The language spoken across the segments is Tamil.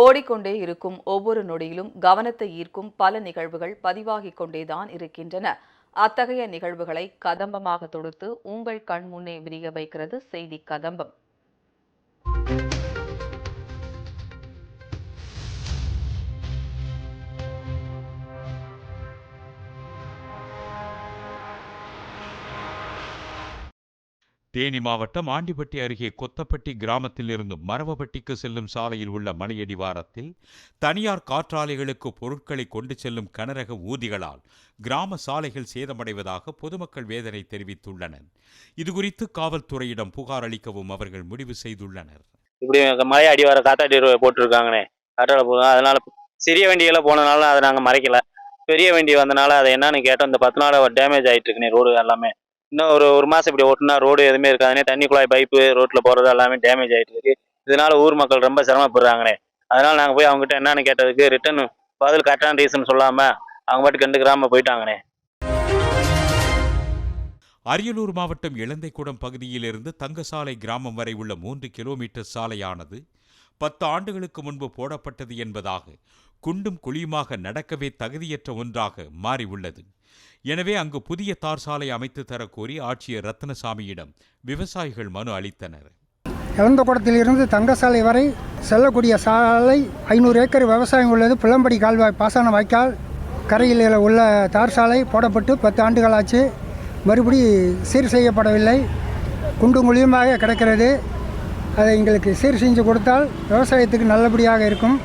ஓடிக்கொண்டே இருக்கும் ஒவ்வொரு நொடியிலும் கவனத்தை ஈர்க்கும் பல நிகழ்வுகள் பதிவாகிக் கொண்டேதான் இருக்கின்றன. அத்தகைய நிகழ்வுகளை கதம்பமாக தொடுத்து உங்கள் கண் முன்னே விரிய வைக்கிறது செய்தி கதம்பம். தேனி மாவட்டம் ஆண்டிப்பட்டி அருகே கொத்தப்பட்டி கிராமத்தில் இருந்து மரவப்பட்டிக்கு செல்லும் சாலையில் உள்ள மலையடிவாரத்தில் தனியார் காற்றாலைகளுக்கு பொருட்களை கொண்டு செல்லும் கனரக ஊதிகளால் கிராம சாலைகள் சேதமடைவதாக பொதுமக்கள் வேதனை தெரிவித்துள்ளனர். இதுகுறித்து காவல்துறையிடம் புகார் அளிக்கவும் அவர்கள் முடிவு செய்துள்ளனர். இப்படி மலை அடிவார காத்தாடி போட்டிருக்காங்கன்னே போட்டிருக்காங்கண்ணே காற்றால போதும். அதனால சிறிய வண்டிகளை போனனால அதை நாங்கள் மறைக்கல. பெரிய வண்டி வந்தனால அதை என்னன்னு கேட்டோம். இந்த பத்து நாள் டேமேஜ் ஆயிட்டு இருக்குண்ணே ரோடு எல்லாமே. இன்னும் ஒரு ஒரு மாசம் இப்படி ஓட்டுனா ரோடு எதுவுமே இருக்காதுனே தண்ணி குழாய் பைப்பு ரோட்ல போறது எல்லாமே டேமேஜ் ஆயிட்டு இருக்கு இதனால ஊர் மக்கள் ரொம்ப சிரமப்படுறாங்கண்ணே அதனால நாங்கள் போய் அவங்ககிட்ட என்னன்னு கேட்டதுக்கு ரிட்டன் பதில் கரெக்டான ரீசன் சொல்லாமல் அவங்க பாட்டு கண்டுக்கிறாம போயிட்டாங்கண்ணே அரியலூர் மாவட்டம் இளந்தைக்குடம் பகுதியிலிருந்து தங்கசாலை கிராமம் வரை உள்ள மூன்று கிலோமீட்டர் சாலையானது பத்து ஆண்டுகளுக்கு முன்பு போடப்பட்டது என்பதாக குண்டும் குழியுமாக நடக்கவே தகுதியற்ற ஒன்றாக மாறி உள்ளது எனவே அங்கு புதிய தார் சாலை அமைத்து தரக்கோரி ஆட்சியர் ரத்னசாமியிடம் விவசாயிகள் மனு அளித்தனர். எவந்தகுடத்திலிருந்து தங்கசாலை வரை செல்லக்கூடிய சாலை ஐநூறு ஏக்கர் விவசாயம் உள்ளது. புலம்படி கால்வாய் பாசன வாய்க்கால் கரையில் உள்ள தார் சாலை போடப்பட்டு பத்து ஆண்டுகளாச்சு. மறுபடி சீர் செய்யப்படவில்லை. குண்டும் குழியுமாக கிடக்கிறது. அதை எங்களுக்கு சீர் செஞ்சு கொடுத்தால் விவசாயத்துக்கு நல்லபடியாக இருக்கும்.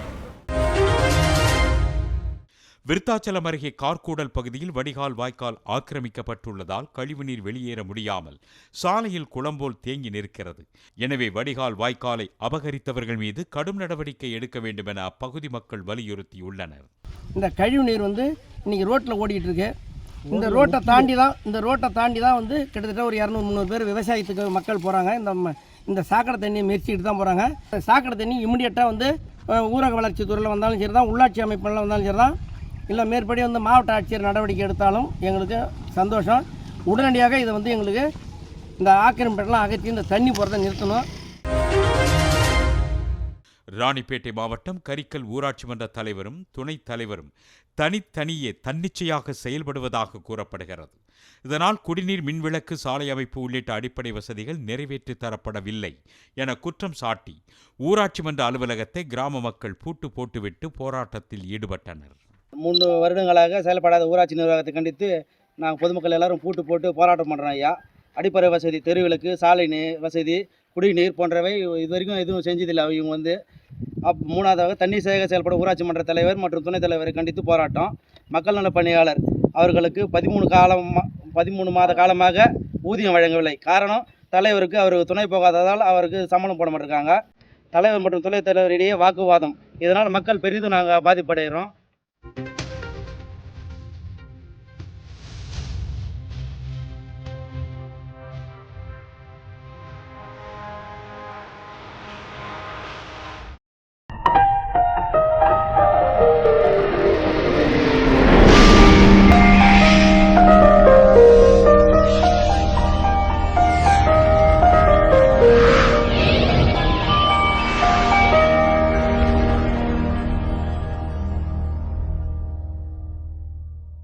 விருத்தாச்சலம் அருகே கார்கூடல் பகுதியில் வடிகால் வாய்க்கால் ஆக்கிரமிக்கப்பட்டுள்ளதால் கழிவுநீர் வெளியேற முடியாமல் சாலையில் குளம்போல் தேங்கி நிற்கிறது. எனவே வடிகால் வாய்க்காலை அபகரித்தவர்கள் மீது கடும் நடவடிக்கை எடுக்க வேண்டும் என அப்பகுதி மக்கள் வலியுறுத்தியுள்ளனர். இந்த கழிவு நீர் வந்து இன்னைக்கு ரோட்டில் ஓடிட்டு இருக்கு இந்த ரோட்டை தாண்டி தான் இந்த ரோட்டை தாண்டி தான் வந்து கிட்டத்தட்ட ஒரு இரநூறு முந்நூறு பேர் விவசாயத்துக்கு மக்கள் போகிறாங்க இந்த ம- இந்த சாக்கடை தண்ணியை மெரிச்சிக்கிட்டு தான் போகிறாங்க இந்த சாக்கடை தண்ணி இமிடியட்டாக வந்து ஊரக வளர்ச்சி துறையில் வந்தாலும் சரி தான் உள்ளாட்சி அமைப்புகளில் வந்தாலும் சரி தான் இல்லை மேற்படி வந்து மாவட்ட ஆட்சியர் நடவடிக்கை எடுத்தாலும் எங்களுக்கு சந்தோஷம். உடனடியாக இதை வந்து எங்களுக்கு இந்த ஆக்கிரமிப்பெல்லாம் அகற்றி இந்த தண்ணி போகிறத நிறுத்தணும். ராணிப்பேட்டை மாவட்டம் கரிக்கல் ஊராட்சி மன்ற தலைவரும் துணைத் தலைவரும் தனித்தனியே தன்னிச்சையாக செயல்படுவதாக கூறப்படுகிறது. இதனால் குடிநீர் மின்விளக்கு சாலை அமைப்பு உள்ளிட்ட அடிப்படை வசதிகள் நிறைவேற்றி தரப்படவில்லை என குற்றம் சாட்டி ஊராட்சி மன்ற அலுவலகத்தை கிராம மக்கள் பூட்டு போட்டுவிட்டு போராட்டத்தில் ஈடுபட்டனர். மூன்று வருடங்களாக செயல்படாத ஊராட்சி நிர்வாகத்தை கண்டித்து நாங்கள் பொதுமக்கள் எல்லாரும் பூட்டு போட்டு போராட்டம் பண்ணுறோம் ஐயா. அடிப்படை வசதி தெருவிளக்கு சாலை வசதி குடிநீர் போன்றவை இது வரைக்கும் எதுவும் செஞ்சதில்லை. இவங்க வந்து அப் மூணாவதாக தண்ணீர் சேக செயல்படும் ஊராட்சி மன்ற தலைவர் மற்றும் துணைத் தலைவரை கண்டித்து போராட்டம். மக்கள் நல பணியாளர் அவர்களுக்கு பதிமூணு காலம் பதிமூணு மாத காலமாக ஊதியம் வழங்கவில்லை. காரணம் தலைவருக்கு அவர் துணை போகாததால் அவருக்கு சம்பளம் போட மாட்டிருக்காங்க தலைவர் மற்றும் துணைத் தலைவரிடையே வாக்குவாதம். இதனால் மக்கள் பெரிதும் நாங்கள் பாதிப்படைகிறோம்.